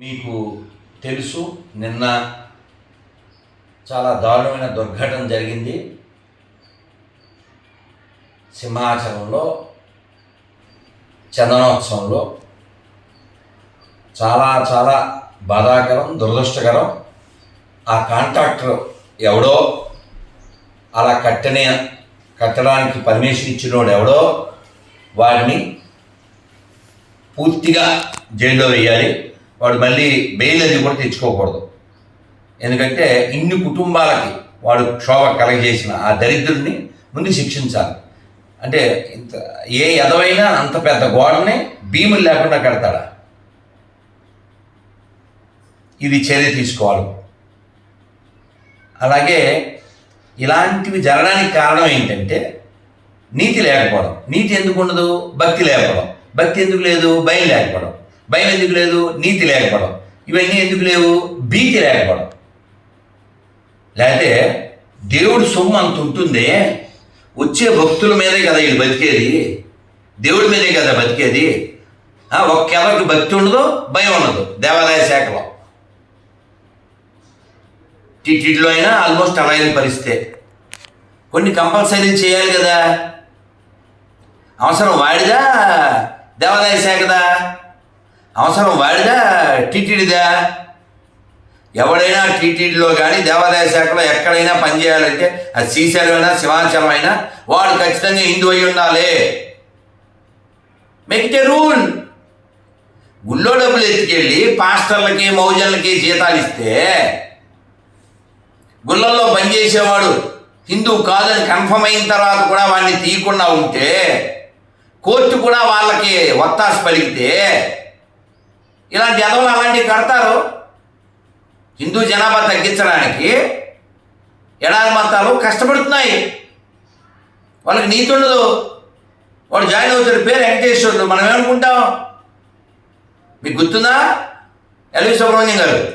మీకు తెలుసు నిన్న చాలా దారుణమైన దుర్ఘటన జరిగింది. సింహాచలంలో చందనోత్సవంలో చాలా చాలా బాధాకరం దురదృష్టకరం. ఆ కాంట్రాక్టర్ ఎవడో అలా కట్టనే కట్టడానికి పర్మిషన్ ఇచ్చినోడు ఎవడో వాడిని పూర్తిగా జైల్లో వేయాలి. వాడు మళ్ళీ బెయిల్ అది కూడా తెచ్చుకోకూడదు. ఎందుకంటే ఇన్ని కుటుంబాలకి వాడు క్షోభ కలగజేసిన ఆ దరిద్రుడిని ముందు శిక్షించాలి. అంటే ఇంత ఏ ఎదవైనా అంత పెద్ద గోడని భీములు లేకుండా కడతాడా? ఇది చర్య తీసుకోవాలి. అలాగే ఇలాంటివి జరగడానికి కారణం ఏంటంటే నీతి లేకపోవడం. నీతి ఎందుకు ఉండదు? భక్తి లేకపోవడం. భక్తి ఎందుకు లేదు? భయం లేకపోవడం. భయం ఎందుకు లేదు? నీతి లేకపోవడం. ఇవన్నీ ఎందుకు లేవు? భీతి లేకపోవడం. లేకపోతే దేవుడు సొమ్ము అంత ఉంటుంది? వచ్చే భక్తుల మీదే కదా వీళ్ళు బతికేది? దేవుడి మీదే కదా బతికేది? ఒక్కెవరికి భక్తి ఉండదు భయం ఉండదు. దేవాలయ శాఖలో. టిటిలో అయినా ఆల్మోస్ట్ అలాగే పరిస్థితే. కొన్ని కంపల్సరీ చేయాలి కదా. అవసరం వాడిదా? దేవాలయ శాఖదా? అవసరం వాడిదా? టీటీడీదా? ఎవడైనా టీటీడీలో కానీ దేవాదాయ శాఖలో ఎక్కడైనా పనిచేయాలంటే అది శ్రీశైలం అయినా శివాచలం అయినా వాడు ఖచ్చితంగా హిందూ అయి ఉండాలి. మేక్ ఇట్ ఏ రూల్ గుళ్ళో డబ్బులు ఎత్తుకెళ్ళి పాస్టర్లకి మౌజన్లకి జీతాలు ఇస్తే గుళ్ళల్లో పనిచేసేవాడు హిందూ కాదని కన్ఫర్మ్ అయిన తర్వాత కూడా వాడిని తీయకుండా ఉంటే కోర్టు కూడా వాళ్ళకి ఒత్తాసు పలికితే ఇలాంటి ఎదవలు అలాంటివి కడతారు. హిందూ జనాభా తగ్గించడానికి ఎడారి మతాలు కష్టపడుతున్నాయి. వాళ్ళకి నీతి ఉండదు. వాడు జాయిన్ అవుతాడు పేరు వెంకటేశ్వరుడు మనం ఏమనుకుంటాం? మీకు గుర్తుందా? ఎల్వి సుబ్రహ్మణ్యం గారు.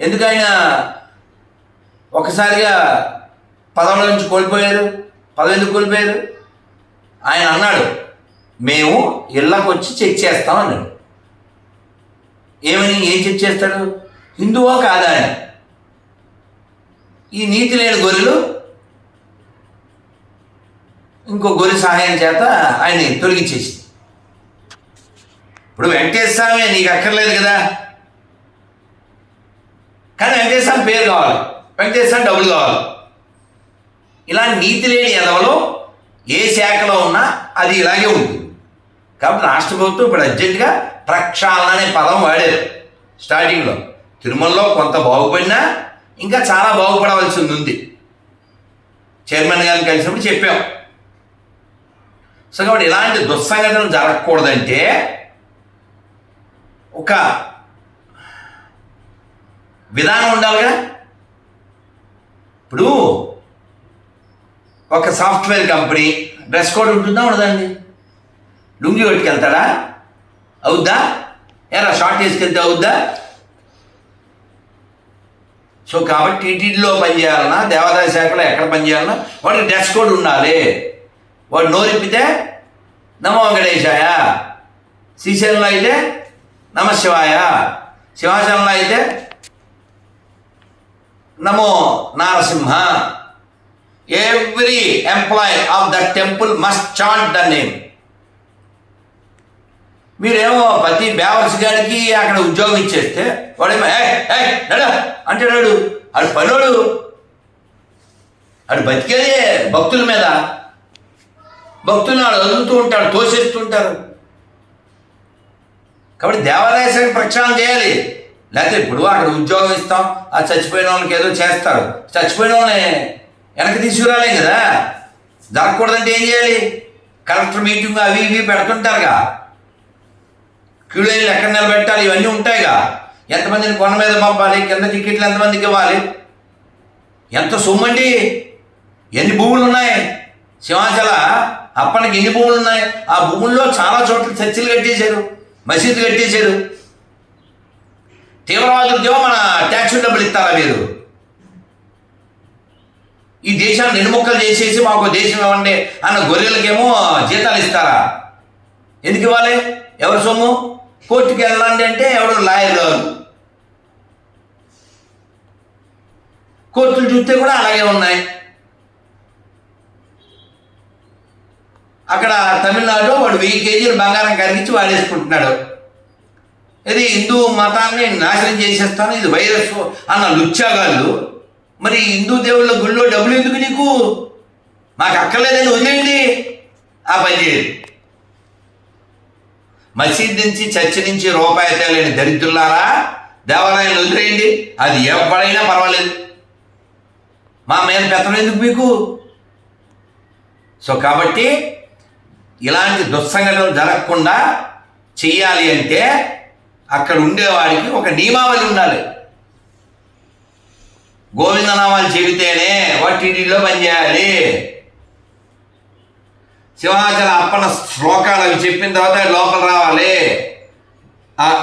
ఎందుకు ఆయన ఒకసారిగా పదవుల నుంచి కోల్పోయారు. పదవి ఎందుకు కోల్పోయారు? ఆయన అన్నాడు మేము ఇళ్ళకు వచ్చి చెక్ చేస్తాం అన్నాడు. ఏమని ఏం చెక్ చేస్తాడు? హిందువా కాదా ఈ నీతి లేని గొర్రెలు ఇంకో గొర్రె సహాయం చేత ఆయన్ని తొలగించేసి. ఇప్పుడు వెంకటేశ్వర స్వామి నీకు అక్కర్లేదు కదా. కానీ వెంకటేశ్వర పేరు కావాలి. వెంకటేశ్వర డబ్బులు కావాలి. ఇలా నీతి లేని ఎదవలో ఏ శాఖలో ఉన్నా అది ఇలాగే ఉంటుంది. కాబట్టి రాష్ట్ర ప్రభుత్వం ఇప్పుడు అర్జెంటుగా ప్రక్షాళన అనే పదం వాడారు. స్టార్టింగ్లో తిరుమలలో కొంత బాగుపడినా ఇంకా చాలా బాగుపడవలసి ఉంది. చైర్మన్ గారిని కలిసినప్పుడు చెప్పాం. సో కాబట్టి ఇలాంటి దుస్సంఘటనలు జరగకూడదంటే ఒక విధానం ఉండాలిగా. ఇప్పుడు ఒక సాఫ్ట్వేర్ కంపెనీ డ్రెస్ కోడ్ ఉంటుందా ఉండదండి లుంగి కొట్టుకెళ్తాడా? అవుద్దా? ఎలా షార్ట్ వేసుకెళ్తే అవుద్దా? సో కాబట్టి టీటీడీలో పనిచేయాలన్నా దేవాదాయ శాఖలో ఎక్కడ పనిచేయాలన్నా వాడికి డ్రెస్ కోడ్ ఉండాలి. వాడు నోరిప్పితే నమో వెంకటేశాయ. శ్రీశైలంలో అయితే నమ శివాయ. సింహాచలంలో అయితే నమో Narasimha. Every employee of the temple must chant the name మీరేమో ప్రతి బేవర్స్ గారికి అక్కడ ఉద్యోగం ఇచ్చేస్తే వాడేమో ఏ ఏ నడా అంటున్నాడు. అడు పనోడు. అడు బతికేదే భక్తుల మీద. భక్తులను వాళ్ళు వదులుతూ ఉంటాడు తోసేస్తుంటారు కాబట్టి దేవాలయ శాఖ ప్రక్షాళన చేయాలి. లేకపోతే ఇప్పుడు అక్కడ ఉద్యోగం ఇస్తాం ఆ చచ్చిపోయిన వాళ్ళకి ఏదో చేస్తారు. చచ్చిపోయిన వాళ్ళని వెనక్కి తీసుకురాలేం కదా? జరగకూడదంటే ఏం చేయాలి? కలెక్టర్ మీటింగ్ అవి ఇవి పెడుతుంటారుగా. క్యూలైన్లు ఎక్కడ నిలబెట్టాలి? ఇవన్నీ ఉంటాయిగా. ఎంతమందిని కొన మీద పంపాలి? కింద టికెట్లు ఎంతమందికి ఇవ్వాలి? ఎంత సొమ్మండి? ఎన్ని భూములు ఉన్నాయి? సింహాచల అప్పటికి ఎన్ని భూములు ఉన్నాయి? ఆ భూముల్లో చాలా చోట్ల చర్చిలు కట్టేశారు మసీదులు కట్టేశారు. తీవ్రవాదులకేమో మన ట్యాక్స్ డబ్బులు ఇస్తారా మీరు? ఈ దేశాన్ని నిన్నుముక్కలు చేసేసి మాకు దేశం ఇవ్వండి అన్న గొర్రెలకేమో జీతాలు ఇస్తారా? ఎందుకు ఇవ్వాలి? ఎవరి సొమ్ము? కోర్టుకి వెళ్ళండి అంటే ఎవడో లాయర్ రాదు కోర్టులు చూస్తే కూడా అలాగే ఉన్నాయి. అక్కడ తమిళనాడులో వాడు వెయ్యి కేజీలు బంగారం కరిగించి వాడేసుకుంటున్నాడు. ఇది హిందూ మతాన్ని నాశనం చేసేస్తాను ఇది వైరస్ అన్న లుచ్చాగాళ్ళు. మరి హిందూ దేవుళ్ళ గుళ్ళో డబ్బులు ఎందుకు నీకు? మాకు అక్కర్లేదని వదిలేండి ఆ పని చేయదు మసీద్ నుంచి చర్చి నుంచి రూపాయి తేలేని దరిద్రులారా? దేవాలయాన్ని వదిలేయండి. అది ఎవడైనా పర్వాలేదు. మా మీద పెత్తడం ఎందుకు మీకు? సో కాబట్టి ఇలాంటి దుస్సంఘటనలు జరగకుండా చెయ్యాలి అంటే అక్కడ ఉండేవాడికి ఒక నియమావళి ఉండాలి. గోవిందనామాలు చెబితేనే వాటిలో పనిచేయాలి. సింహాచల అప్పన శ్లోకాలు అవి చెప్పిన తర్వాత లోపల రావాలి.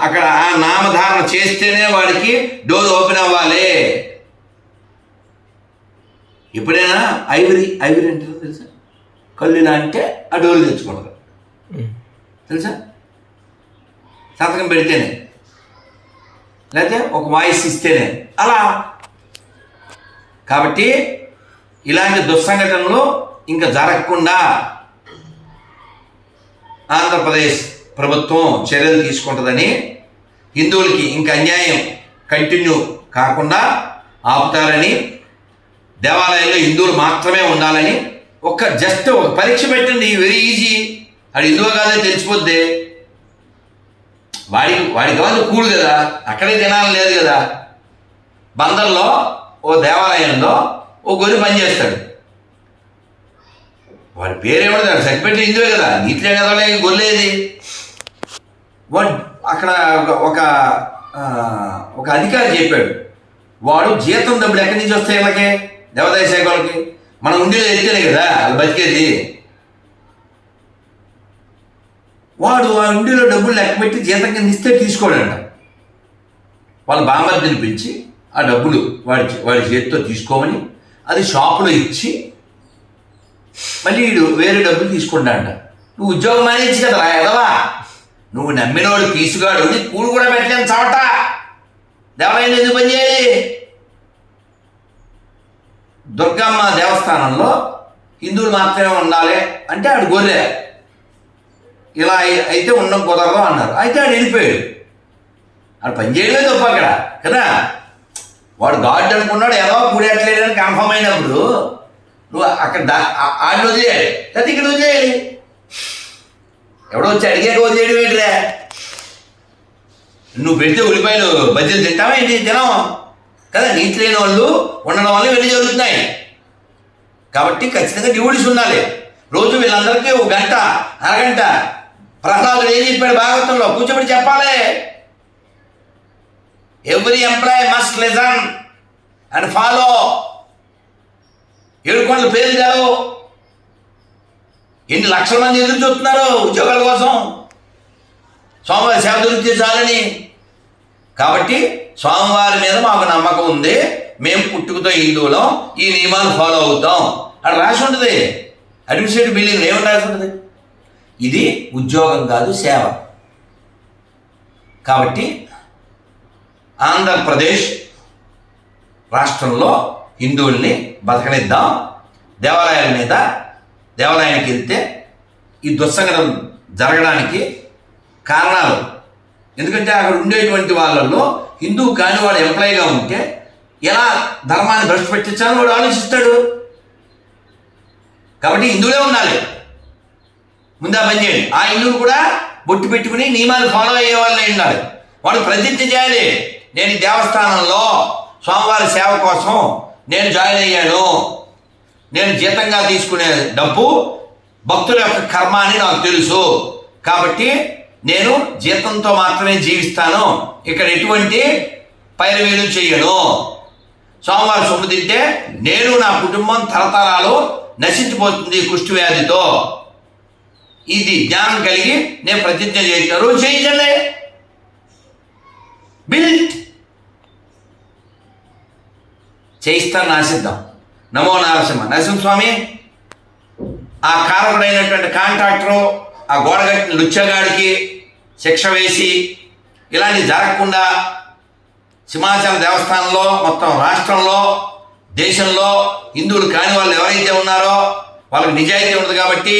అక్కడ ఆ నామధారణ చేస్తేనే వాడికి డోర్ ఓపెన్ అవ్వాలి. ఎప్పుడైనా ఐవరీ ఐవరీ అంటే తెలుసా? కళ్ళు ఇలా అంటే ఆ డోర్ తెచ్చుకుంటారు తెలుసా? సంతకం పెడితేనే. లేకపోతే ఒక వాయిస్ ఇస్తేనే. అలా. కాబట్టి ఇలాంటి దుస్సంఘటనలు ఇంకా జరగకుండా ఆంధ్రప్రదేశ్ ప్రభుత్వం చర్యలు తీసుకుంటుందని హిందువులకి ఇంకా అన్యాయం కంటిన్యూ కాకుండా ఆపుతారని దేవాలయంలో హిందువులు మాత్రమే ఉండాలని ఒక జస్ట్ ఒక పరీక్ష పెట్టండి వెరీ ఈజీ. అది హిందువు కాదో తెలిసిపోద్ది. వాడి వాడి కాదు కూడు కదా అక్కడే తినాలని లేదు కదా. బందర్లో ఓ దేవాలయంలో ఓ గొర్రె పనిచేస్తాడు వాడి పేరేమవుతాడు సరిపెట్టి ఇందువే కదా. నీతిలే కదా గొల్లేది వాడు అక్కడ ఒక- ఒక ఒక అధికారి చెప్పాడు. వాడు జీతం డబ్బులు ఎక్కడి నుంచి వస్తాయి వీళ్ళకి దేవాదాయ శాఖ వాళ్ళకి. మనం ఉండేది ఎత్తేనే కదా వాళ్ళు బతికేది. వాడు ఆ ఉండేలో డబ్బులు లెక్క పెట్టి జీతం కింద ఇస్తే తీసుకోడంట. వాళ్ళ బామర్దిని పిలిచి ఆ డబ్బులు వాడి వాడి చేతితో తీసుకోమని అది షాపులో ఇచ్చి మళ్ళీ వీడు వేరే డబ్బులు తీసుకుంటాడంట. నువ్వు ఉద్యోగం మానేసి కదా ఎదవా నువ్వు నమ్మినోడు తీసుగాడు నీ కూడు కూడా పెట్టలేని చవట దేవాలయం ఎందుకు పని చేయాలి? దుర్గమ్మ దేవస్థానంలో హిందువులు మాత్రమే ఉండాలి అంటే ఆడు గొర్రె. ఇలా అయితే ఉండడం కుదరదు అన్నారు. అయితే ఆడు వెళ్ళిపోయాడు. ఆడు పని చేయలేదు తప్ప అక్కడ కదా? వాడు గాడ్ అనుకున్నాడు ఏదో కూడేట్లేడని కన్ఫర్మ్ అయినప్పుడు నువ్వు అక్కడ ఆడిని వదిలేయాలి. లేకపోతే ఇక్కడ వదిలేయాలి. ఎవడో వచ్చి అడిగాక వదిలేయడం ఏంటిరా? నువ్వు పెడితే ఉల్లిపాయలు బజ్జీలు తింటావా ఏంటి? తినం కదా నీతి లేని వాళ్ళు ఉండడం వల్ల వెళ్ళి జరుగుతున్నాయి. కాబట్టి ఖచ్చితంగా డ్యూటీస్ ఉండాలి. రోజు వీళ్ళందరికీ ఒక గంట అరగంట ప్రహ్లాదుడు ఏం చెప్పాడు భాగవతంలో? కూర్చోబెట్టి చెప్పాలి. Every employee must listen and follow ఏడుకొండల పేర్లు తెలవు ఎన్ని లక్షల మంది ఎదురు చూస్తున్నారు ఉద్యోగాల కోసం? సోమవారి సేవ దొరికి చాలని. కాబట్టి స్వామివారి మీద మాకు నమ్మకం ఉంది. మేము పుట్టుకతో హిందువులం ఈ నియమాలు ఫాలో అవుతాం. అని రాసి ఉంటుంది. అడ్మినిస్ట్రేటివ్ బిల్డింగ్ ఏమని రాసి ఉంటుంది? ఇది ఉద్యోగం కాదు సేవ. కాబట్టి ఆంధ్రప్రదేశ్ రాష్ట్రంలో హిందువుల్ని బతకనిద్దాం దేవాలయాల మీద దేవాలయానికి వెళ్తే ఈ దుస్సంగతం జరగడానికి కారణాలు. ఎందుకంటే అక్కడ ఉండేటువంటి వాళ్ళల్లో హిందువు కాని వాడు ఎంప్లాయీగా ఉంటే ఎలా ధర్మాన్ని భ్రష్టు పెట్టించాలని వాడు ఆలోచిస్తాడు. కాబట్టి హిందువులే ఉండాలి. ముందా పని చేయండి. ఆ హిందువులు కూడా బొట్టు పెట్టుకుని నియమాలు ఫాలో అయ్యే వాళ్ళే ఉండాలి. వాడు ప్రతిజ్ఞ చేయాలి. నేను దేవస్థానంలో స్వామివారి సేవ కోసం నేను జాయిన్ అయ్యాను. నేను జీతంగా తీసుకునే డబ్బు భక్తుల యొక్క కర్మ అని నాకు తెలుసు. కాబట్టి నేను జీతంతో మాత్రమే జీవిస్తాను. ఇక్కడ ఎటువంటి పైరవీలు చేయను. సోమవారం సొమ్ము తింటే నేను నా కుటుంబం తరతరాలు నశించిపోతుంది కుష్టి వ్యాధితో. ఇది జ్ఞానం కలిగి నేను ప్రతిజ్ఞ చేశాను రోజు చేయించండి బిల్ట్ చేయిస్తాను ఆశిద్దాం నమో నారసింహ. నరసింహస్వామి ఆ కారకుడైనటువంటి కాంట్రాక్టరు ఆ గోడగట్టిన లుచ్చగాడికి శిక్ష వేసి ఇలాంటివి జరగకుండా సింహాచలం దేవస్థానంలో మొత్తం రాష్ట్రంలో దేశంలో హిందువులు కాని వాళ్ళు ఎవరైతే ఉన్నారో వాళ్ళకి నిజాయితీ ఉండదు కాబట్టి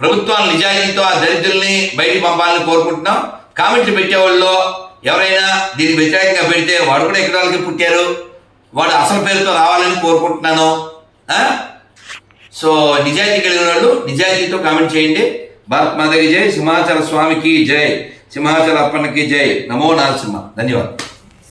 ప్రభుత్వాలు నిజాయితీతో ఆ దరిద్రుల్ని బయటికి పంపాలని కోరుకుంటున్నాం. కామెంట్లు పెట్టేవాళ్ళు ఎవరైనా దీనికి వ్యతిరేకంగా పెడితే వాడు కూడా ఎక్కడ వాళ్ళకి పుట్టారు. వాడు అసలు పేరుతో రావాలని కోరుకుంటున్నాను. సో నిజాయితీ కలిగిన వాళ్ళు నిజాయితీతో కామెంట్ చేయండి. భారత్ మాతకి జై. సింహాచల స్వామికి జై. సింహాచల అప్పన్నకి జై. నమో నరసింహ. ధన్యవాదాలు.